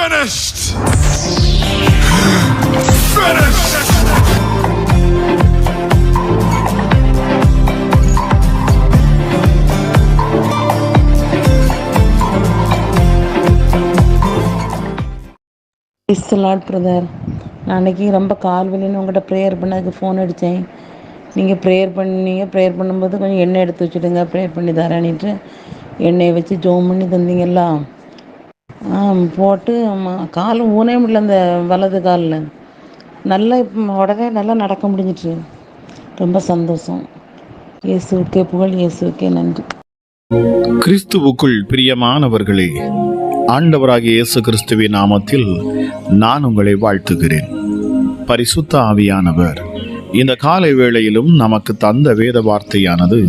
Finished! Finished! இஸ்லாட் brother நான் அன்றைக்கி ரொம்ப கால் வலின்னு உங்கள்கிட்ட ப்ரேயர் பண்ணதுக்கு ஃபோன் அடித்தேன் நீங்கள் ப்ரேயர் பண்ணீங்க. ப்ரேயர் பண்ணும்போது கொஞ்சம் எண்ணெய் எடுத்து வச்சுடுங்க. ப்ரேயர் பண்ணி தரேன்னுட்டு. எண்ணெயை வச்சு ஜோம் பண்ணி தந்தீங்களா போட்டு கால் ஊனே முடியல அந்த வலது காலில். நல்லா உடனே நல்லா நடக்க முடிஞ்சிட்டு ரொம்ப சந்தோஷம். இயேசுக்கே புகழ் இயேசுக்கே நன்றி. கிறிஸ்துவுக்குள் பிரியமானவர்களே ஆண்டவராகிய இயேசு கிறிஸ்துவின் நாமத்தில் நான் உங்களை வாழ்த்துகிறேன். பரிசுத்த ஆவியானவர் இந்த காலை வேளையிலும் நமக்கு தந்த வேத வார்த்தையானது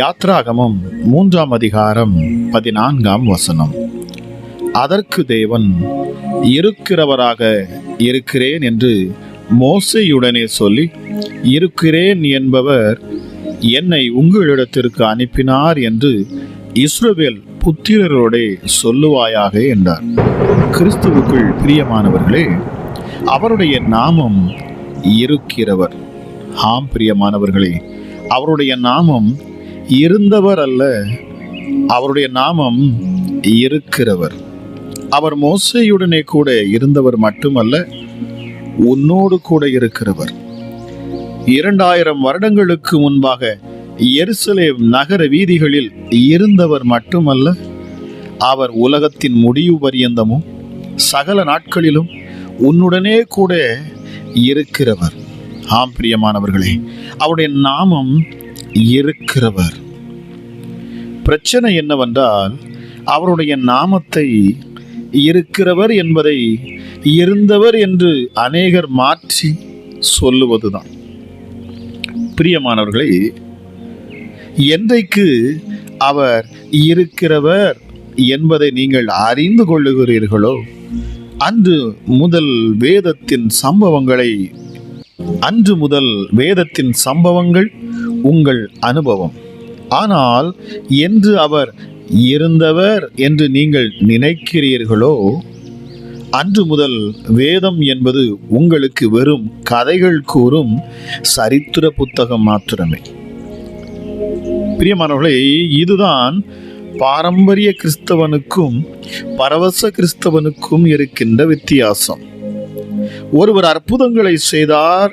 யாத்ராகமம் மூன்றாம் அதிகாரம் பதினான்காம் வசனம். அதற்கு தேவன் இருக்கிறவராக இருக்கிறேன் என்று மோசையுடனே சொல்லி இருக்கிறேன் என்பவர் என்னை உங்களிடத்திற்கு அனுப்பினார் என்று இஸ்ரவேல் புத்திரரோடே சொல்லுவாயாக என்றார். கிறிஸ்துவுக்குள் பிரியமானவர்களே அவருடைய நாமம் இருக்கிறவர். ஆம் பிரியமானவர்களே அவருடைய நாமம் இருந்தவர் அல்ல அவருடைய நாமம் இருக்கிறவர். அவர் மோசையுடனே கூட இருந்தவர் மட்டுமல்ல உன்னோடு கூட இருக்கிறவர். இரண்டாயிரம் வருடங்களுக்கு முன்பாக எருசலேம் நகர வீதிகளில் இருந்தவர் மட்டுமல்ல அவர் உலகத்தின் முடிவு பரியந்தமும் சகல நாட்களிலும் உன்னுடனே கூட இருக்கிறவர். ஆம் பிரியமானவர்களே அவருடைய நாமம் இருக்கிறவர். பிரச்சனை என்னவென்றால் அவருடைய நாமத்தை இருக்கிறவர் என்பதை இருந்தவர் என்று அநேகர் மாற்றி சொல்லுவதுதான். பிரியமானவர்களே என்றைக்கு அவர் இருக்கிறவர் என்பதை நீங்கள் அறிந்து கொள்ளுகிறீர்களோ அன்று முதல் வேதத்தின் சம்பவங்களை அன்று முதல் வேதத்தின் சம்பவங்கள் உங்கள் அனுபவம். ஆனால் என்று அவர் இருந்தவர் என்று நீங்கள் நினைக்கிறீர்களோ அன்று முதல் வேதம் என்பது உங்களுக்கு வெறும் கதைகள் கூறும் சரித்திர புத்தகம் மாத்திரமே. பிரியமானவர்களே இதுதான் பாரம்பரிய கிறிஸ்தவனுக்கும் பரவச கிறிஸ்தவனுக்கும் இருக்கின்ற வித்தியாசம். ஒருவர் அற்புதங்களை செய்தார்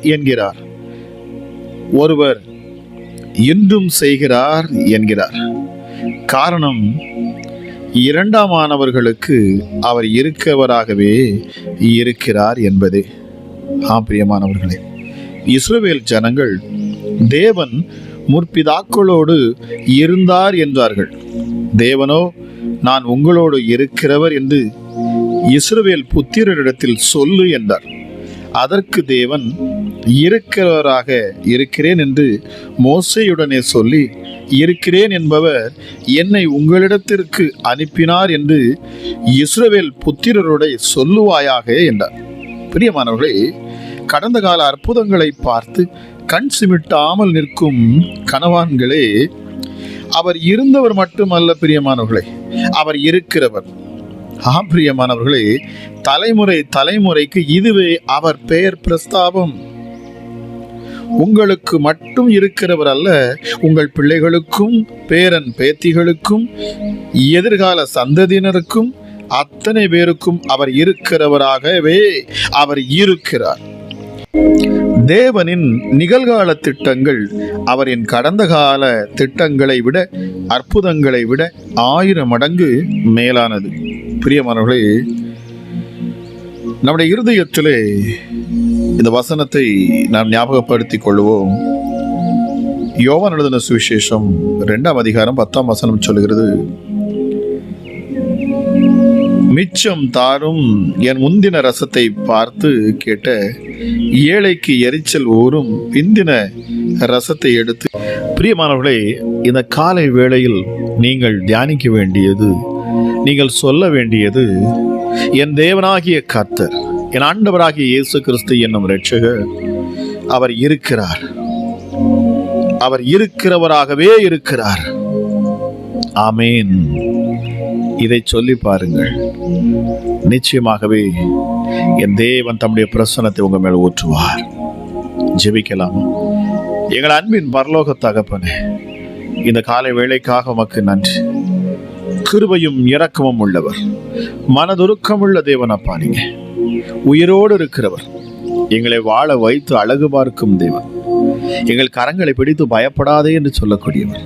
என்கிறார். ஒருவர் இன்றும் செய்கிறார் என்கிறார். காரணம் இரண்டாம் ஆனவர்களுக்கு அவர் இருக்கவராகவே இருக்கிறார் என்பதே. ஆப்பிரியமானவர்களே இஸ்ரவேல் ஜனங்கள் தேவன் முற்பிதாக்களோடு இருந்தார் என்றார்கள். தேவனோ நான் உங்களோடு இருக்கிறவர் என்று இஸ்ரவேல் புத்திரரிடத்தில் சொல்லு என்றார். அதற்கு தேவன் இருக்கிறவராக இருக்கிறேன் என்று மோசையுடனே சொல்லி இருக்கிறேன் என்பவர் என்னை உங்களிடத்திற்கு அனுப்பினார் என்று இஸ்ரவேல் புத்திரரோட சொல்லுவாயாக என்றார். பிரியமானவர்களே கடந்த கால அற்புதங்களை பார்த்து கண் சிமிட்டாமல் நிற்கும் கணவான்களே அவர் இருந்தவர் மட்டுமல்ல பிரியமானவர்களே அவர் இருக்கிறவர். ஆம் பிரியமானவர்களே தலைமுறை தலைமுறைக்கு இதுவே அவர் பெயர் பிரஸ்தாபம். உங்களுக்கு மட்டும் இருக்கிறவர் அல்ல உங்கள் பிள்ளைகளுக்கும் பேரன் பேத்திகளுக்கும் எதிர்கால சந்ததியினருக்கும் அத்தனை பேருக்கும் அவர் இருக்கிறவராகவே அவர் இருக்கிறார். தேவனின் நிகழ்கால திட்டங்கள் அவரின் கடந்த கால திட்டங்களை விட அற்புதங்களை விட ஆயிரம் மடங்கு மேலானது. பிரியமானவர்களே நம்முடைய இருதயத்திலே இந்த வசனத்தை நாம் ஞாபகப்படுத்திக் கொள்வோம். யோவான் எழுதின சுவிசேஷம் ரெண்டாம் அதிகாரம் பத்தாம் வசனம் சொல்கிறது மிச்சம் தாரும் என் முந்தின ரசத்தை பார்த்து கேட்ட ஏழைக்கு எரிச்சல் ஊறும் பிந்தின ரசத்தை எடுத்து பிரியமானவர்களே இந்த காலை வேளையில் நீங்கள் தியானிக்க வேண்டியது நீங்கள் சொல்ல வேண்டியது என் தேவனாகிய கர்த்தர் என் ஆண்டவராகிய இயேசு கிறிஸ்து என்னும் ரட்சகர் அவர் இருக்கிறார். அவர் இருக்கிறவராகவே இருக்கிறார். ஆமேன். இதை சொல்லி பாருங்கள். நிச்சயமாகவே என் தேவன் தம்முடைய பிரசனத்தை உங்க மேல் ஊற்றுவார். ஜெபிக்கலாம். எங்கள் அன்பின் பரலோக தகப்பனே இந்த காலை வேலைக்காக உமக்கு நன்றி. கிருபையும் இரக்கமும் உள்ளவர். மனதுருக்கமுள்ள தேவன் அப்பா நீங்க. உயிரோடு இருக்கிறவர். எங்களை வாழ வைத்து அழகு பார்க்கும் தேவன். எங்கள் கரங்களை பிடித்து பயப்படாதே என்று சொல்லக்கூடியவர்.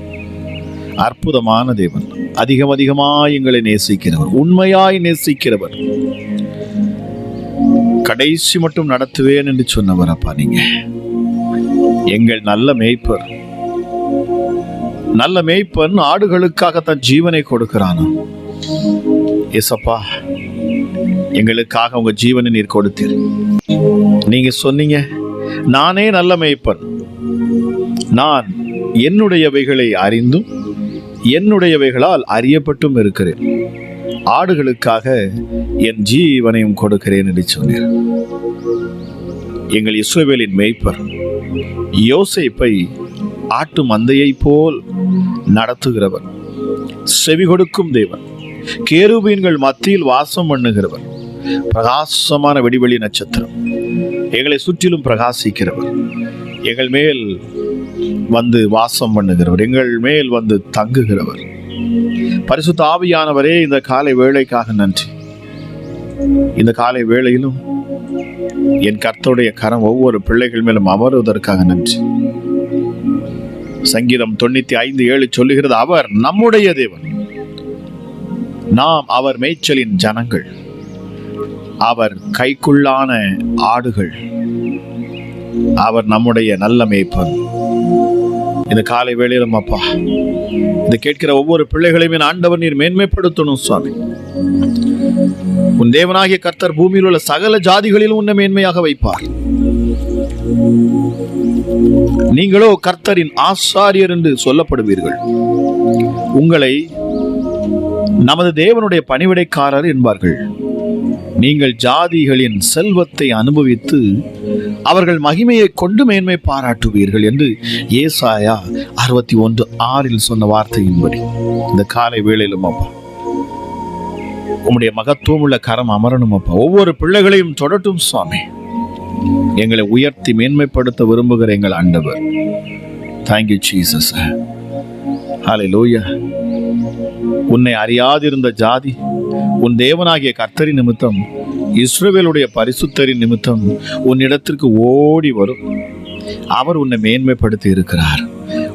அற்புதமான தேவன். அதிகம் அதிகமாய் எங்களை நேசிக்கிறவர். உண்மையாய் நேசிக்கிறவர். கடைசி மட்டும் நடத்துவேன் என்று சொன்னவர் அப்பா நீங்க. எங்கள் நல்ல மேய்ப்பர். நல்ல மேய்ப்பன் ஆடுகளுக்காக தன் ஜீவனை கொடுக்கிறான். ஏசப்பா எங்களுக்காக உங்க ஜீவனை நீர் கொடுத்தீர். நீங்க சொன்னீங்க நானே நல்ல மேய்ப்பன். நான் என்னுடையவைகளை அறிந்தும் என்னுடையவைகளால் அறியப்பட்டும் இருக்கிறேன். ஆடுகளுக்காக என் ஜீவனையும் கொடுக்கிறேன் என்று சொன்னீர். எங்கள் இஸ்ரோவேலின் மேய்ப்பர் யோசைப்பை ஆட்டு மந்தையைப் போல் நடத்துகிறவர். செவி கொடுக்கும் தேவன். கேருபீன்கள் மத்தியில் வாசம் பண்ணுகிறவர். பிரகாசமான வெடிவெளி நட்சத்திரம். எங்களை சுற்றிலும் பிரகாசிக்கிறவர். எங்கள் மேல் வந்து வாசம் பண்ணுகிறவர். எங்கள் மேல் வந்து தங்குகிறவர். பரிசுத்த ஆவியானவரே இந்த காலை வேலைக்காக நன்றி. இந்த காலை வேளையிலும் என் கர்த்தருடைய கரம் ஒவ்வொரு பிள்ளைகள் மேலும் அமருவதற்காக நன்றி. சங்கீதம் தொண்ணூத்தி ஐந்து ஏழு சொல்லுகிறது அவர் நம்முடைய தேவன். நாம் அவர் மேய்ச்சலின் ஜனங்கள். அவர் கைக்குள்ளான ஆடுகள். அவர் நம்முடைய நல்ல மேய்ப்பன் இந்த காலை வேளையிலும் அப்பா இதை கேட்கிற ஒவ்வொரு பிள்ளைகளையும் என் ஆண்டவர் நீர் மேன்மைப்படுத்தணும் சுவாமி. உன் தேவனாகிய கர்த்தர் பூமியில் உள்ள சகல ஜாதிகளிலும் உன்னை மேன்மையாக வைப்பார். நீங்களோ கர்த்தரின் ஆசாரியர் என்று சொல்லப்படுவீர்கள். உங்களை நமது தேவனுடைய பணிவிடைக்காரர் என்பார்கள். நீங்கள் ஜாதிகளின் செல்வத்தை அனுபவித்து அவர்கள் மகிமையை கொண்டு மேன்மை பாராட்டுவீர்கள் என்று ஏசாயா அறுபத்தி ஒன்று ஆறில் சொன்ன வார்த்தையின்படி. இந்த காலை வேளையிலும் அப்பா உம்முடைய மகத்துவம் உள்ள கரம் அமரணும் அப்பா. ஒவ்வொரு பிள்ளைகளையும் தொடட்டும் சுவாமி எங்களை உயர்த்தி மேன்மைப்படுத்த விரும்புகிற எங்கள் ஆண்டவர். தேங்க்யூ ஜீசஸ் ஹalleluya உன்னை அறியாதிருந்த ஜாதி உன் தேவனாகிய கர்த்தரி நிமித்தம் இஸ்ரேவேலுடைய பரிசுத்தரின் நிமித்தம் உன்னிடத்திற்கு ஓடி வரும். அவர் உன்னை மேன்மைப்படுத்தி இருக்கிறார்.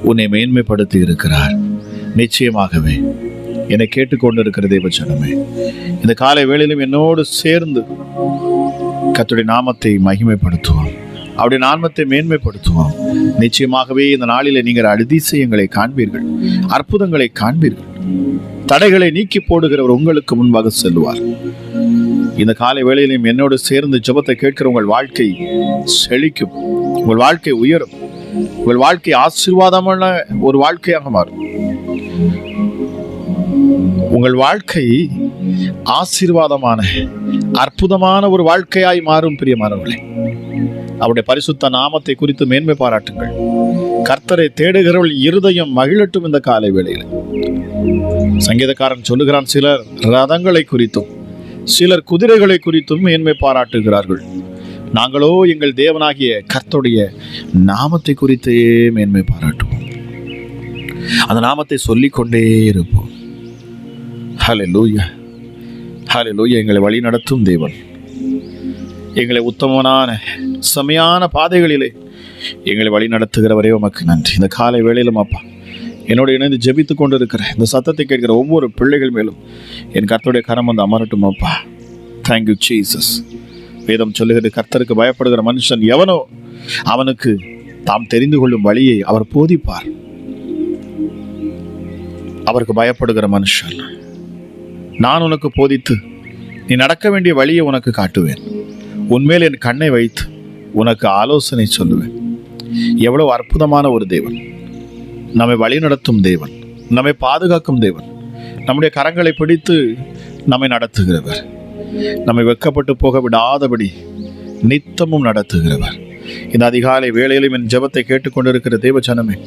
உன்னை மேன்மைப்படுத்தி இருக்கிறார். நிச்சயமாகவே என்னை கேட்டுக்கொண்டிருக்கிற தேவச்சனமே இந்த காலை வேளையிலும் என்னோடு சேர்ந்து கத்துடைய நாமத்தை மகிமைப்படுத்துவோம். அவருடைய நாமத்தை மேன்மைப்படுத்துவோம். நிச்சயமாகவே இந்த நாளில் நீங்கள் அதிசயங்களை காண்பீர்கள். அற்புதங்களை காண்பீர்கள். தடைகளை நீக்கி போடுகிறவர் உங்களுக்கு முன்பாக செல்வார் இந்த காலை வேளையிலும் என்னோடு சேர்ந்து ஜெபத்தை கேட்கிற உங்கள் வாழ்க்கை செழிக்கும். உங்கள் வாழ்க்கை உயரும். உங்கள் வாழ்க்கை ஆசீர்வாதமான ஒரு வாழ்க்கையாக மாறும். உங்கள் வாழ்க்கை ஆசீர்வாதமான அற்புதமான ஒரு வாழ்க்கையாய் மாறும் பிரியமானவர்களே. அவருடைய பரிசுத்த நாமத்தை குறித்து மேன்மை பாராட்டுங்கள். கர்த்தரை தேடுகிறவள் இருதயம் மகிழட்டும் இந்த காலை வேளையில். சங்கீதக்காரன் சொல்லுகிறான் சிலர் ரதங்களை குறித்தும் சிலர் குதிரைகளை குறித்தும் மேன்மை பாராட்டுகிறார்கள். நாங்களோ எங்கள் தேவனாகிய கர்த்தருடைய நாமத்தை குறித்தே மேன்மை பாராட்டுவோம். அந்த நாமத்தை சொல்லிக்கொண்டே இருப்போம். ஹலோ லூயா ஹாலே லூயா எங்களை வழி நடத்தும் தேவன். எங்களை உத்தமனான செமையான பாதைகளிலே எங்களை வழி நடத்துகிறவரே உமக்கு நன்றி. இந்த காலை வேளையிலும் அப்பா என்னோட இணைந்து ஜெபித்து கொண்டு இருக்கிற இந்த சத்தத்தை கேட்கிற ஒவ்வொரு பிள்ளைகள் மேலும் என் கர்த்தருடைய கரம் வந்து அமரட்டும் அப்பா. தேங்க்யூ ஜீசஸ் வேதம் சொல்லுகிறது கர்த்தருக்கு பயப்படுகிற மனுஷன் எவனோ அவனுக்கு தாம் தெரிந்து கொள்ளும் வழியை அவர் போதிப்பார். அவருக்கு பயப்படுகிற மனுஷன். நான் உனக்கு போதித்து நீ நடக்க வேண்டிய வழியை உனக்கு காட்டுவேன். உன்மேல் என் கண்ணை வைத்து உனக்கு ஆலோசனை சொல்லுவேன். எவ்வளவு அற்புதமான ஒரு தேவன். நம்மை வழிநடத்தும் தேவன். நம்மை பாதுகாக்கும் தேவன். நம்முடைய கரங்களை பிடித்து நம்மை நடத்துகிறவர். நம்மை வெக்கப்பட்டு போக விடாதபடி நித்தமும் நடத்துகிறவர். இந்த அதிகாலை வேளையிலும் என் ஜெபத்தை கேட்டுக்கொண்டிருக்கிற தேவ ஜனமே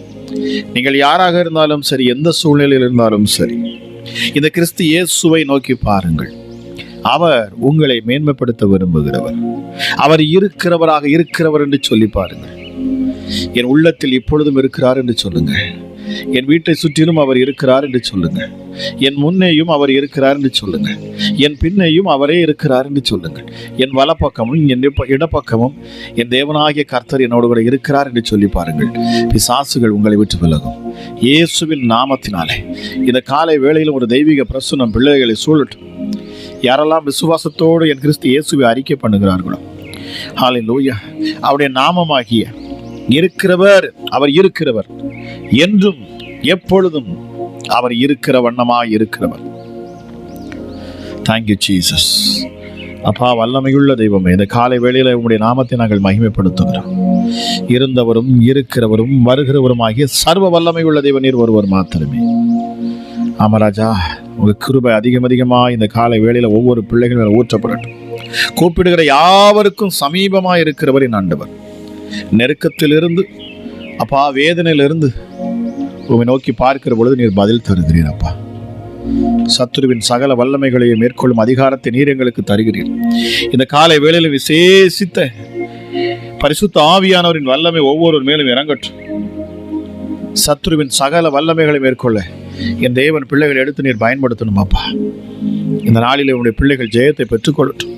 நீங்கள் யாராக இருந்தாலும் சரி எந்த சூழ்நிலையில் இருந்தாலும் சரி இந்த கிறிஸ்து இயேசுவை நோக்கி பாருங்கள். அவர் உங்களை மேன்மைப்படுத்த விரும்புகிறவர். அவர் இருக்கிறவராக இருக்கிறவர் என்று சொல்லி பாருங்கள். என் உள்ளத்தில் இப்பொழுதும் இருக்கிறார் என்று சொல்லுங்கள். என் வீட்டை சுற்றிலும் அவர் இருக்கிறார் என்று சொல்லுங்கள். என் முன்னேயும் அவர் இருக்கிறார் என்று சொல்லுங்கள். என் பின்னையும் அவரே இருக்கிறார் என்று சொல்லுங்கள். என் வலப்பக்கமும் என் இடப்பக்கமும் என் தேவனாகிய கர்த்தர் என்னோடு கூட இருக்கிறார் என்று சொல்லி பாருங்கள். பிசாசுகள் உங்களை விட்டு விலகும். இயேசுவின் நாமத்தினாலே. இந்த காலை வேளையில் ஒரு தெய்வீக பிரசுனம் பிள்ளைகளை சூழட்டும். யாரெல்லாம் விசுவாசத்தோடு என் கிறிஸ்து இயேசுவை அறிக்கை பண்ணுகிறார்களோ. ஹalleluya அவருடைய நாமமாகிய இருக்கிறவர் அவர் இருக்கிறவர். என்றும் எப்பொழுதும் அவர் இருக்கிற வண்ணமாக இருக்கிறவர். தேங்க்யூ ஜீசஸ் அப்பா வல்லமையுள்ள தெய்வமே இந்த காலை வேளையில் உங்களுடைய நாமத்தை நாங்கள் மகிமைப்படுத்துகிறோம். இருந்தவரும் இருக்கிறவரும் வருகிறவரும் ஆகிய சர்வ வல்லமையுள்ள தெய்வ நீர் ஒருவர் மாத்திரமே. ஆமராஜா உங்கள் கிருபை அதிகம் அதிகமாக இந்த காலை வேளையில் ஒவ்வொரு பிள்ளைகள் மேலே ஊற்றப்படட்டும். கூப்பிடுகிற யாவருக்கும் சமீபமாக இருக்கிறவர் என் ஆண்டவர். நெருக்கத்திலிருந்து அப்பா வேதனையிலிருந்து உங்களை நோக்கி பார்க்கிற பொழுது நீர் பதில் தருகிறீர் அப்பா. சத்துருவின் சகல வல்லமைகளையும் மேற்கொள்ளும் அதிகாரத்தை நீர் எங்களுக்கு தருகிறீர். இந்த காலை வேளையில் விசேஷித்த பரிசுத்த ஆவியானவரின் வல்லமை ஒவ்வொருவர் மேலும் இறங்கட்டும். சத்ருவின் சகல வல்லமைகளை மேற்கொள்ள என் தேவன் பிள்ளைகளை எடுத்து நீர் பயன்படுத்தணும் அப்பா. இந்த நாளில் உன்னுடைய பிள்ளைகள் ஜெயத்தை பெற்றுக்கொள்ளட்டும்.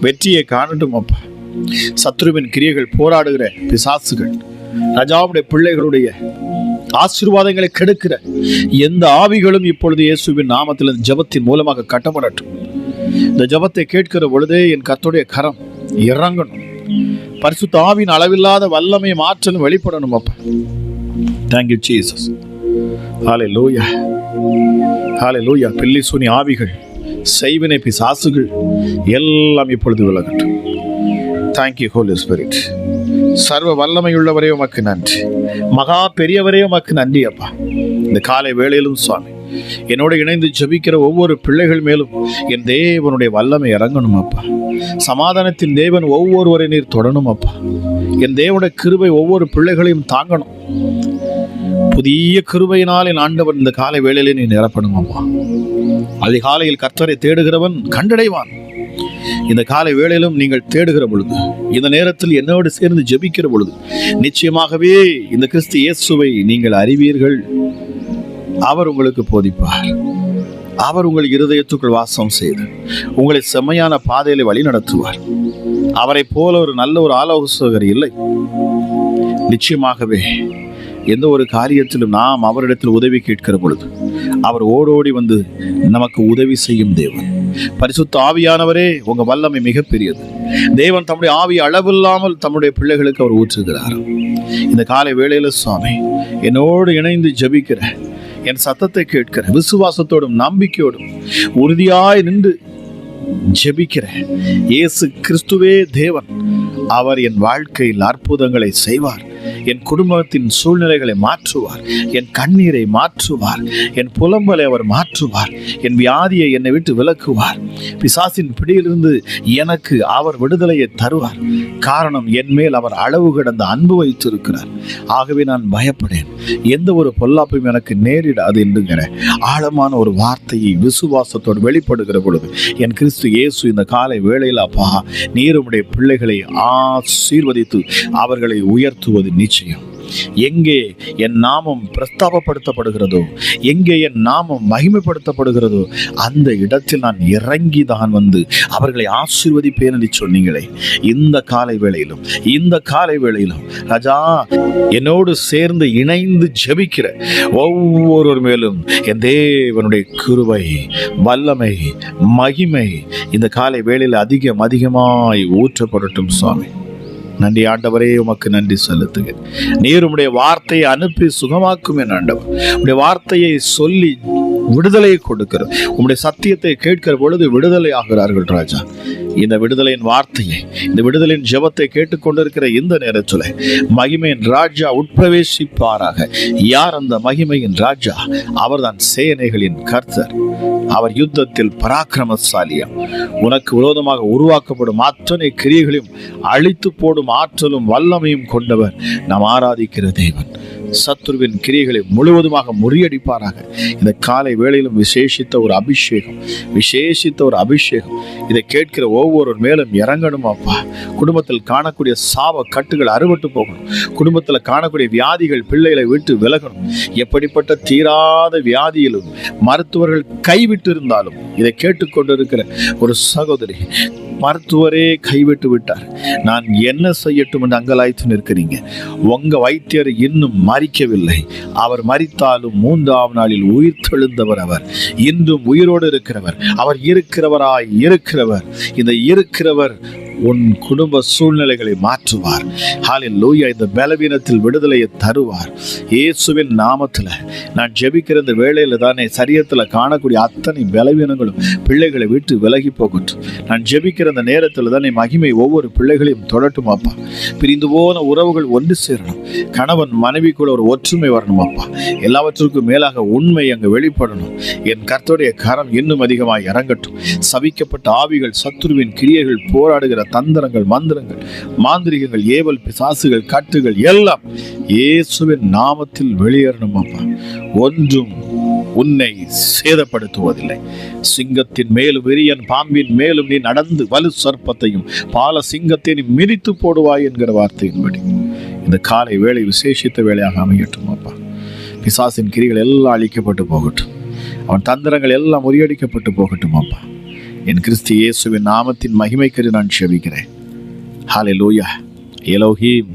வெற்றியை காணட்டும் அப்பா. சத்ருவின் கிரியைகள் போராடுகிற பிசாசுகள் ராஜாவுடைய பிள்ளைகளுடைய ஆசீர்வாதங்களை கெடுக்கிற எந்த ஆவிகளும் இப்பொழுது இயேசுவின் நாமத்தில் ஜபத்தின் ஜெபத்தின் மூலமாக கட்டப்படட்டும். இந்த ஜெபத்தை கேட்கிற பொழுதே என் கத்துடைய கரம் இறங்கணும். பரிசுத்த ஆவின் அளவில்லாத வல்லமை மாற்றலும் வெளிப்படணும் அப்பா. தேங்க்யூ ஜீசஸ் ஹாலே லூயா ஹாலே லூயா பில்லி சுனி ஆவிகள் செய்வினை பிசாசுகள் எல்லாம் இப்பொழுது விலகட்டும். தேங்க்யூ ஹோலி ஸ்பிரிட் சர்வ வல்லமையுள்ளவரே உமக்கு நன்றி. மகா பெரியவரே உமக்கு நன்றி அப்பா. இந்த காலை வேளையிலும் சுவாமி என்னோடு இணைந்து ஜெபிக்கிற ஒவ்வொரு பிள்ளைகள் மேலும் என் தேவனுடைய வல்லமை இறங்கணும் அப்பா. சமாதானத்தின் தேவன் ஒவ்வொருவரை நீர் தொடணும் அப்பா. என் தேவனுடைய கிருபை ஒவ்வொரு பிள்ளைகளையும் தாங்கணும். புதிய கிருபையினால் என் ஆண்டவன் இந்த காலை வேளையிலே நீ நிரப்பணும் அப்பா. அதிகாலையில் கர்த்தரை தேடுகிறவன் கண்டடைவான். இந்த காலை வேளையிலும் நீங்கள் தேடுகிற பொழுது இந்த நேரத்தில் என்னோடு சேர்ந்து ஜெபிக்கிற பொழுது நிச்சயமாகவே இந்த கிறிஸ்து இயேசுவை நீங்கள் அறிவீர்கள். அவர் உங்களுக்கு போதிப்பார். அவர் உங்கள் இருதயத்துக்குள் வாசம் செய்து உங்களை செம்மையான பாதையில வழி நடத்துவார். அவரை போல ஒரு நல்ல ஒரு ஆலோசகர் இல்லை. நிச்சயமாகவே எந்த ஒரு காரியத்திலும் நாம் அவரிடத்தில் உதவி கேட்கிற பொழுது அவர் ஓடோடி வந்து நமக்கு உதவி செய்யும் தேவன். பரிசுத்த ஆவியானவரே உங்க வல்லமை மிகப்பெரியது தேவன் தம்முடைய ஆவி அளவில்லாமல் தம்முடைய பிள்ளைகளுக்கு அவர் ஊற்றுகிறார். இந்த காலை வேளையில சுவாமி என்னோடு இணைந்து ஜெபிக்கிற என் சத்தத்தை கேட்கிற விசுவாசத்தோடும் நம்பிக்கையோடும் உறுதியாய் நின்று ஜெபிக்கிறேன். இயேசு கிறிஸ்துவே தேவன் அவர் என் வாழ்க்கையில் அற்புதங்களை செய்வார். என் குடும்பத்தின் சூழ்நிலைகளை மாற்றுவார். என் கண்ணீரை மாற்றுவார். என் புலம்பலை அவர் மாற்றுவார். என் வியாதியை என்னை விட்டு விலக்குவார். பிசாசின் பிடியிலிருந்து எனக்கு அவர் விடுதலையை தருவார். காரணம் என் மேல் அவர் அளவு கடந்த அன்பு வைத்திருக்கிறார். ஆகவே நான் பயப்படேன். எந்த ஒரு பொல்லாப்பும் எனக்கு நேரிடாது என்றுங்கிற ஆழமான ஒரு வார்த்தையை விசுவாசத்தோடு வெளிப்படுகிற பொழுது என் கிறிஸ்து இயேசு இந்த காலை வேளையில் அப்பா நீருடைய பிள்ளைகளை ஆசீர்வதித்து அவர்களை உயர்த்துவது நிச்சயம். எங்கே என் நாமம் பிரஸ்தாபப்படுத்தப்படுகிறதோ எங்கே என் நாமம் மகிமைப்படுத்தப்படுகிறதோ அந்த இடத்தில் நான் இறங்கி தான் வந்து அவர்களை ஆசீர்வதிப்பேன் என்று சொன்னீங்களே. இந்த காலை வேளையிலும் இந்த காலை வேளையிலும் ராஜா என்னோடு சேர்ந்து இணைந்து ஜெபிக்கிற ஒவ்வொருவர் மேலும் என் தேவனுடைய கிருவை வல்லமை மகிமை இந்த காலை வேளையில் அதிகம் அதிகமாய் ஊற்றப்படட்டும் சுவாமி நன்றி ஆண்டவரே உமக்கு நன்றி செலுத்துகிறேன். நீர் உம்முடைய வார்த்தையை அனுப்பி சுகமாக்கும் என் ஆண்டவர். உடைய வார்த்தையை சொல்லி விடுதலையை கொடுக்கிறோம் உம்முடைய சத்தியத்தை கேட்கிற பொழுது விடுதலை ஆகிறார்கள் ராஜா. இந்த விடுதலையின் வார்த்தையை இந்த விடுதலையின் ஜெபத்தை கேட்டுக்கொண்டிருக்கிற இந்த நேரத்தில் மகிமையின் ராஜா உட்பிரவேசிப்பாராக. யார் அந்த மகிமையின் ராஜா? அவர்தான் சேனைகளின் கர்த்தர். அவர் யுத்தத்தில் பராக்கிரமசாலியம். உனக்கு விரோதமாக உருவாக்கப்படும் அத்தனை கிரியைகளையும் அழித்து போடும் ஆற்றலும் வல்லமையும் கொண்டவர் நாம் ஆராதிக்கிற தேவன். சத்துருவின் கிரியைகளை முழுவதுமாக முறியடிப்பாராக. இந்த காலை வேளையிலும் விசேஷித்த ஒரு அபிஷேகம் விசேஷித்த ஒரு அபிஷேகம். இதை கேட்கிற ஒவ்வொருவர் மேலும் இறங்கணும் அப்பா. குடும்பத்தில் காணக்கூடிய சாப கட்டுகள் அறுபட்டு போகணும். குடும்பத்தில் காணக்கூடிய வியாதிகள் பிள்ளைகளை விட்டு விலகணும். எப்படிப்பட்ட தீராத வியாதியிலும் மருத்துவர்கள் கைவிட்டு இருந்தாலும் இதை கேட்டுக்கொண்டிருக்கிற ஒரு சகோதரி மருத்துவரே கைவிட்டு விட்டார். நான் என்ன செய்யட்டும் என்று அங்கலாய்த்து நிற்கிறீங்க. உங்க வைத்தியர் இன்னும் மறிக்கவில்லை அவர் மறித்தாலும் மூன்றாம் நாளில் உயிர் தெழுந்தவர் அவர். இன்றும் உயிரோடு இருக்கிறவர். அவர் இருக்கிறவராய் இருக்கிறவர். இந்த இருக்கிறவர் உன் குடும்ப சூழ்நிலைகளை மாற்றுவார். ஹாலில் லூயா இந்த பலவீனத்தில் விடுதலையை தருவார். இயேசுவின் நாமத்தில் நான் ஜெபிக்கிற இந்த வேளையில் தானே சரியத்தில் காணக்கூடிய அத்தனை பலவீனங்களும் பிள்ளைகளை விட்டு விலகி போகட்டும். நான் ஜெபிக்கிற அந்த நேரத்தில் தானே மகிமை ஒவ்வொரு பிள்ளைகளையும் தொடட்டும் அப்பா. பிரிந்து போன உறவுகள் ஒன்று சேரணும். கணவன் மனைவிக்குள்ள ஒரு ஒற்றுமை வரணும் அப்பா. எல்லாவற்றிற்கும் மேலாக உண்மை அங்கு வெளிப்படணும். என் கர்த்தருடைய கரம் இன்னும் அதிகமாக இறங்கட்டும். சபிக்கப்பட்ட ஆவிகள் சத்துருவின் கிரியைகள் போராடுகிற தந்திரங்கள் மந்திரங்கள் மாந்திரிகங்கள் ஏவல் பிசாசுகள் கட்டுகள் எல்லாம் இயேசுவின் நாமத்தில் வெளியேறணும் அப்பா. ஒன்றும் உன்னை சேதப்படுத்துவதில்லை. சிங்கத்தின் மேலும் விரியன் பாம்பின் மேலும் நீ நடந்து வலு சர்ப்பத்தையும் பால சிங்கத்தை நீ மிதித்து போடுவாய் என்கிற வார்த்தையின்படி. இந்த காலை வேலை விசேஷித்த வேலையாக அமையட்டும் அப்பா. பிசாசின் கிரிகள் எல்லாம் அழிக்கப்பட்டு போகட்டும். அவன் தந்திரங்கள் எல்லாம் முறியடிக்கப்பட்டு போகட்டும் அப்பா. என் கிறிஸ்து இயேசுவின் நாமத்தின் மகிமைக்கரு நான் செவிக்கிறேன் ஹாலே லூயா எலோஹீம்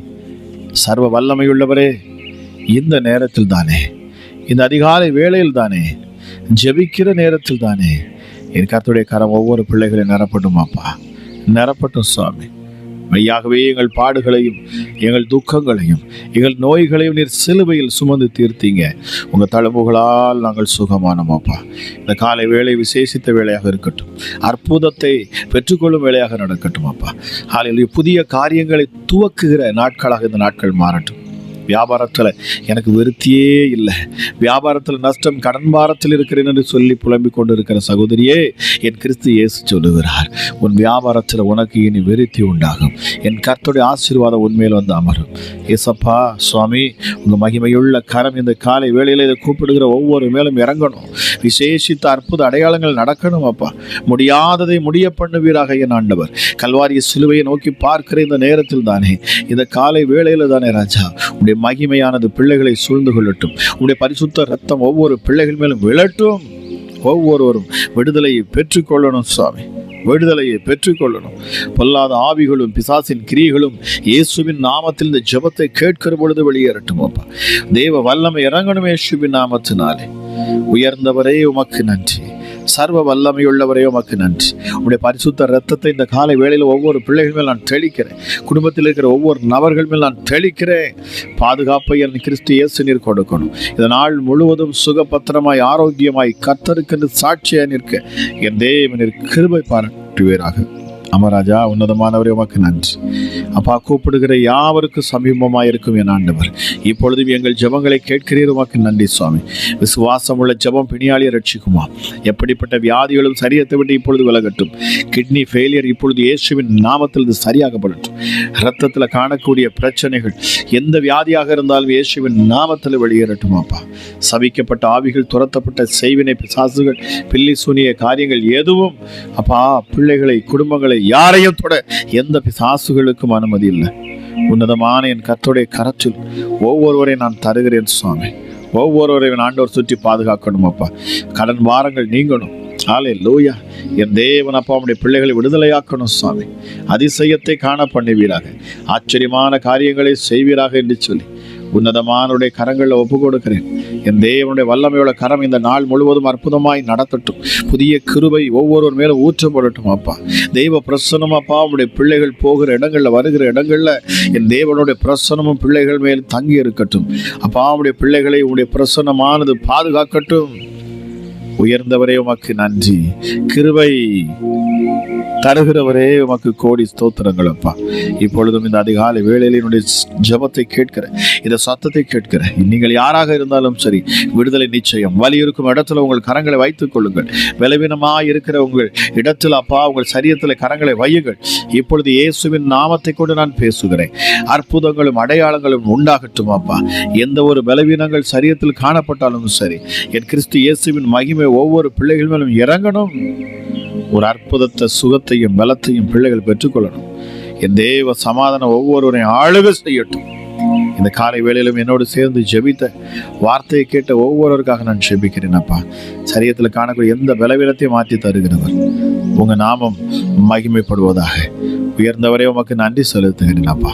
சர்வ வல்லமையுள்ளவரே இந்த நேரத்தில் தானே இந்த அதிகாலை வேளையில் தானே ஜெபிக்கிற நேரத்தில் தானே என் கத்துடைய கரம் ஒவ்வொரு பிள்ளைகளையும் நிரப்பட்டுமாப்பா நிரப்பட்டும் சுவாமி. மெய்யாகவே எங்கள் பாடுகளையும் எங்கள் துக்கங்களையும் எங்கள் நோய்களையும் நீர் சிலுவையில் சுமந்து தீர்த்தீங்க. உங்கள் தழும்புகளால் நாங்கள் சுகமானமாப்பா. இந்த காலை வேலை விசேஷித்த வேலையாக இருக்கட்டும். அற்புதத்தை பெற்றுக்கொள்ளும் வேலையாக நடக்கட்டும் அப்பா காலையில் புதிய காரியங்களை துவக்குகிற நாட்களாக இந்த நாட்கள் மாறட்டும். வியாபாரத்தில் எனக்கு விருத்தியே இல்லை. வியாபாரத்தில் நஷ்டம் கடன் பாரத்தில் இருக்கிறேன் என்று சொல்லி புலம்பிக் கொண்டு இருக்கிற சகோதரியே என் கிறிஸ்து இயேசு சொல்லுகிறார் உன் வியாபாரத்தில் உனக்கு இனி விருத்தி உண்டாகும். என் கர்த்தருடைய ஆசீர்வாதம் உண்மையில் வந்து அமரும். ஏசப்பா சுவாமி உங்கள் மகிமையுள்ள கரம் இந்த காலை வேளையில் இதை கூப்பிடுகிற ஒவ்வொரு மேலும் இறங்கணும். விசேஷித்த அற்புத அடையாளங்கள் நடக்கணும் அப்பா. முடியாததை முடிய பண்ணுவீராக என் ஆண்டவர். கல்வாரிய சிலுவையை நோக்கி பார்க்கிற இந்த நேரத்தில் தானே இந்த காலை வேளையில் தானே ராஜா உடைய மகிமையானது பிள்ளைகளை சூழ்ந்து கொள்ளட்டும். உடைய பரிசுத்த ரத்தம் ஒவ்வொரு பிள்ளைகள் மேலும் விழட்டும் ஒவ்வொருவரும் விடுதலையை பெற்றுக்கொள்ளணும் சுவாமி விடுதலையை பெற்றுக்கொள்ளணும். பொல்லாத ஆவிகளும் பிசாசின் கிரியைகளும் இயேசுவின் நாமத்தில் இந்த ஜபத்தை கேட்கிற பொழுது வெளியேறட்டும் அப்பா. தேவ வல்லமை இறங்கணும் இயேசுவின் நாமத்தினாலே. உயர்ந்தவரே உமக்கு நன்றி. சர்வ வல்லமையுள்ளவரே உமக்கு நன்றி. உடைய பரிசுத்த ரத்தத்தை இந்த காலை வேளையில் ஒவ்வொரு பிள்ளைகள் மேல் நான் தெளிக்கிறேன். குடும்பத்தில் இருக்கிற ஒவ்வொரு நபர்கள் மேல் நான் தெளிக்கிறேன். பாதுகாப்பை என் கிறிஸ்து இயேசு நீர் கொடுக்கணும். இந்த நாள் முழுவதும் சுகபத்திரமாய் ஆரோக்கியமாய் கத்தருக்கென்று சாட்சியாக நிற்க என் தேவனின் கிருபை பாராட்டுவீராக. அமராஜா உன்னதமானவரே உமக்கு நன்றி. அப்பா கூப்பிடுகிற யாவருக்கு சமீபமாக இருக்கும் என் ஆண்டவர். இப்பொழுதும் எங்கள் ஜெபங்களை கேட்கிறீர் உமக்கு நன்றி சுவாமி. விசுவாசம் உள்ள ஜெபம் பிணியாளியை ரட்சிக்குமா? எப்படிப்பட்ட வியாதிகளும் சரியத்தை விட்டு இப்பொழுது விலகட்டும். கிட்னி ஃபெயிலியர் இப்பொழுது இயேசுவின் நாமத்தில் இது சரியாகப்படட்டும். ரத்தத்தில் காணக்கூடிய பிரச்சனைகள் எந்த வியாதியாக இருந்தாலும் இயேசுவின் நாமத்தில் வெளியேறட்டும் அப்பா. சபிக்கப்பட்ட ஆவிகள் துரத்தப்பட்ட செய்வினை பிசாசுகள் பில்லி சூனிய காரியங்கள் எதுவும் அப்பா பிள்ளைகளை குடும்பங்களை யாரையும் தொட எந்த பிசாசுகளுக்கும் அனுமதி இல்லை. உன்னதமான என் கர்த்தருடைய கரத்தில் ஒவ்வொருவரையும் நான் தருகிறேன் சுவாமி. ஒவ்வொருவரையும் ஆண்டவர் சுற்றி பாதுகாக்கணும் அப்பா. கடன் வாரங்கள் நீங்கணும். ஆலே லூயா என் தேவன் அப்பா உடைய பிள்ளைகளை விடுதலையாக்கணும் சுவாமி. அதிசயத்தை காண பண்ணுவீராக. ஆச்சரியமான காரியங்களை செய்வீராக என்று சொல்லி. உன்னதமானுடைய கரங்களில் ஒப்பு கொடுக்கிறேன் என் தேவனுடைய வல்லமையோட கரம் இந்த நாள் முழுவதும் அற்புதமாய் நடத்தட்டும். புதிய கிருபை ஒவ்வொருவர் மேலும் ஊற்றப்படட்டும் அப்பா. தெய்வ பிரசனம் அப்பா. உடைய பிள்ளைகள் போகிற இடங்களில் வருகிற இடங்களில் என் தேவனுடைய பிரசனமும் பிள்ளைகள் மேல் தங்கி இருக்கட்டும் அப்பா உடைய பிள்ளைகளை உடைய பிரசனமானது பாதுகாக்கட்டும். உயர்ந்தவரே உமக்கு நன்றி. கிருபை தருகிறவரே உமக்கு கோடி ஸ்தோத்திரங்கள் அப்பா. இப்பொழுதும் இந்த அதிகாலை வேளையில் என்னுடைய ஜெபத்தை கேட்கிறேன். இந்த சத்தத்தை கேட்கிறேன். நீங்கள் யாராக இருந்தாலும் சரி விடுதலை நிச்சயம். வலி இருக்கும் இடத்துல உங்கள் கரங்களை வைத்துக் கொள்ளுங்கள். பலவீனமாய் இருக்கிற உங்கள் இடத்தில் அப்பா உங்கள் சரீரத்தில் கரங்களை வையுங்கள். இப்பொழுது இயேசுவின் நாமத்தை கொண்டு நான் பேசுகிறேன். அற்புதங்களும் அடையாளங்களும் உண்டாகட்டும் அப்பா. எந்த ஒரு பலவீனங்கள் சரீரத்தில் காணப்பட்டாலும் சரி என் கிறிஸ்து இயேசுவின் மகிமை ஒவ்வொரு பிள்ளைகள் மேலும் இறங்கணும். ஒரு அற்புதத்தை சுகத்தையும் பலத்தையும் பிள்ளைகள் பெற்றுக்கொள்ளணும். என் தேவ சமாதானம் ஒவ்வொருவரையும் ஆளுக செய்யட்டும். இந்த காலை வேளையிலும் என்னோடு சேர்ந்து ஜெபித்த வார்த்தையை கேட்ட ஒவ்வொருவருக்காக நான் ஜெபிக்கிறேன் அப்பா. சரீரத்தில் காணக்கூடிய எந்த பலவீனத்தையும் மாற்றி தருகிறவர். உங்க நாமம் மகிமைப்படுவதாக. உயர்ந்தவரே உமக்கு நன்றி செலுத்துகிறேன் அப்பா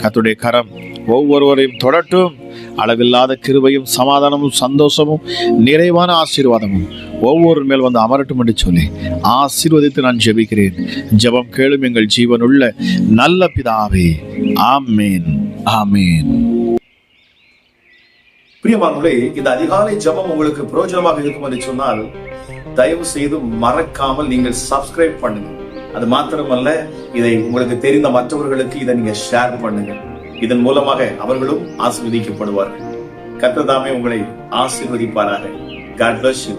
கத்துடைய கரம் ஒவ்வொருவரையும் தொடட்டும். அளவில்லாத கிருபையும் சமாதானமும் சந்தோஷமும் நிறைவான ஆசீர்வாதமும் ஒவ்வொரு மேல் வந்து அமரட்டும் என்று சொல்லி ஆசீர்வதித்து நான் ஜெபிக்கிறேன். ஜெபம் கேளும் எங்கள் ஜீவனுள்ள நல்ல பிதாவே. ஆமேன். ஆமேன். பிரியமானவர்களே இந்த அதிகாலை ஜெபம் உங்களுக்கு பிரயோஜனமாக இருக்கும் என்று சொன்னால் தயவு செய்து மறக்காமல் நீங்கள் சப்ஸ்கிரைப் பண்ணுங்க அது மாத்திரமல்ல இதை உங்களுக்கு தெரிந்த மற்றவர்களுக்கு இதை நீங்க ஷேர் பண்ணுங்க. இதன் மூலமாக அவர்களும் ஆசிர்வதிக்கப்படுவார்கள். கத்ததாமே உங்களை ஆசீர்வதிப்பாராக. God bless you